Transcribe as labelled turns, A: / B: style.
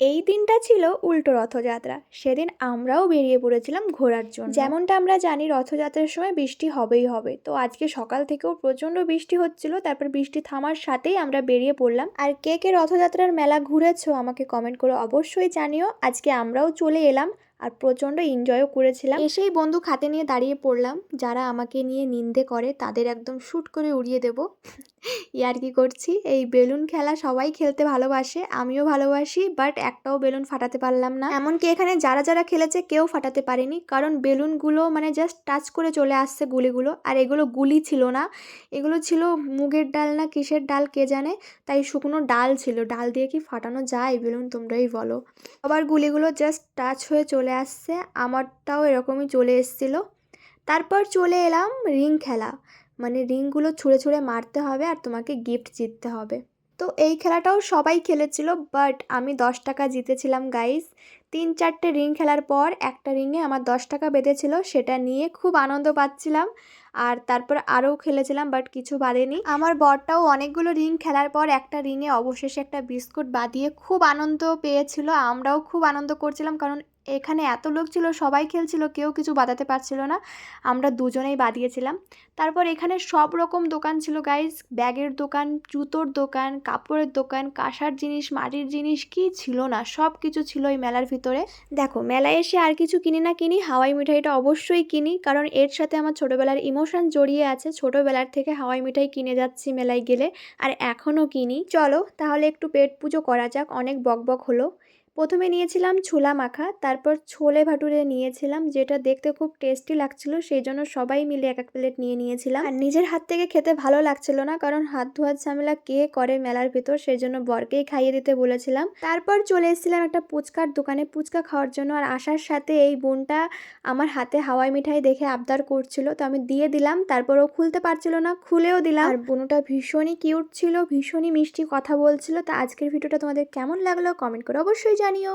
A: এই দিনটা ছিল উল্টো রথযাত্রা। সেদিন আমরাও বেরিয়ে পড়েছিলাম ঘোরার জন্য। যেমনটা আমরা জানি, রথযাত্রার সময় বৃষ্টি হবেই হবে। তো আজকে সকাল থেকেও প্রচণ্ড বৃষ্টি হচ্ছিল, তারপর বৃষ্টি থামার সাথেই আমরা বেরিয়ে পড়লাম। আর কে কে রথযাত্রার মেলা ঘুরেছো আমাকে কমেন্ট করে অবশ্যই জানিও। আজকে আমরাও চলে এলাম আর প্রচণ্ড এনজয়ও করেছিলাম। এসেই বন্দুক হাতে নিয়ে দাঁড়িয়ে পড়লাম। যারা আমাকে নিয়ে নিন্দে করে, তাদের একদম শ্যুট করে উড়িয়ে দেব। ইয়ার কি করছি? এই বেলুন খেলা সবাই খেলতে ভালোবাসে, আমিও ভালোবাসি বাট একটাও বেলুন ফাটাতে পারলাম না। এমনকি এখানে যারা যারা খেলেছে, কেউ ফাটাতে পারেনি, কারণ বেলুনগুলো মানে জাস্ট টাচ করে চলে আসছে গুলিগুলো, আর এগুলো গুলি ছিল না। এগুলো ছিল মুগের ডাল না কিসের ডাল কে জানে? তাই শুকনো ডাল ছিল। ডাল দিয়ে কি ফাটানো যায়? বেলুন তোমরাই বলো। আবার গুলিগুলো জাস্ট টাচ হয়ে চলে আসছে, আমারটাও এরকমই চলে এসেছিল। তারপর চলে এলাম রিং খেলা। মানে রিংগুলো ছুঁড়ে ছুঁড়ে মারতে হবে আর তোমাকে গিফট জিততে হবে। তো এই খেলাটাও সবাই খেলেছিল বাট আমি দশ টাকা জিতেছিলাম গাইস তিন চারটে রিং খেলার পর একটা রিংয়ে আমার দশ টাকা বেঁধেছিল, সেটা নিয়ে খুব আনন্দ পাচ্ছিলাম। আর তারপর আরও খেলেছিলাম বাট কিছু বাঁধেনি আমার বরটাও অনেকগুলো রিং খেলার পর একটা রিংয়ে অবশেষে একটা বিস্কুট বাঁধিয়ে খুব আনন্দ পেয়েছিল। আমরাও খুব আনন্দ করছিলাম, কারণ এখানে এত লোক ছিল, সবাই খেলছিল, কেউ কিছু বাঁধাতে পারছিল না। আমরা দুজনেই বাদিয়েছিলাম তারপর এখানে সব রকম দোকান ছিল গাইজ ব্যাগের দোকান, জুতোর দোকান, কাপড়ের দোকান, কাঁসার জিনিস, মাটির জিনিস, কি ছিল না, সব কিছু ছিল এই মেলার ভিতরে। দেখো, মেলায় এসে আর কিছু কিনি না কিনি, হাওয়াই মিঠাইটা অবশ্যই কিনি, কারণ এর সাথে আমার ছোটোবেলার ইমোশন জড়িয়ে আছে। ছোটোবেলার থেকে হাওয়াই মিঠাই কিনে যাচ্ছি মেলায় গেলে, আর এখনও কিনি। চলো, তাহলে একটু পেট পুজো করা যাক, অনেক বকবক হলো। প্রথমে নিয়েছিলাম ছোলা মাখা, তারপর ছোলে ভাটুরে নিয়েছিলাম, যেটা দেখতে খুব টেস্টি লাগছিল, সেই জন্য সবাই মিলে এক এক প্লেট নিয়ে নিয়েছিলাম। আর নিজের হাত থেকে খেতে ভালো লাগছিল না, কারণ হাত ধোয়ার ঝামেলা কে করে মেলার ভিতর, সেই জন্য বরকেই খাইয়ে দিতে বলেছিলাম। তারপর চলে এসেছিলাম একটা পুচকার দোকানে, পুচকা খাওয়ার জন্য, আর আসার সাথে এই বোনটা আমার হাতে হাওয়াই মিঠাই দেখে আবদার করছিল, তো আমি দিয়ে দিলাম, তারপর ও খুলতে পারছিল না, খুলেও দিলাম। আর বোনটা ভীষণই কিউট ছিল, ভীষণই মিষ্টি কথা বলছিল, তা আজকের ভিডিওটা তোমাদের কেমন লাগল কমেন্ট করে অবশ্যই জানিও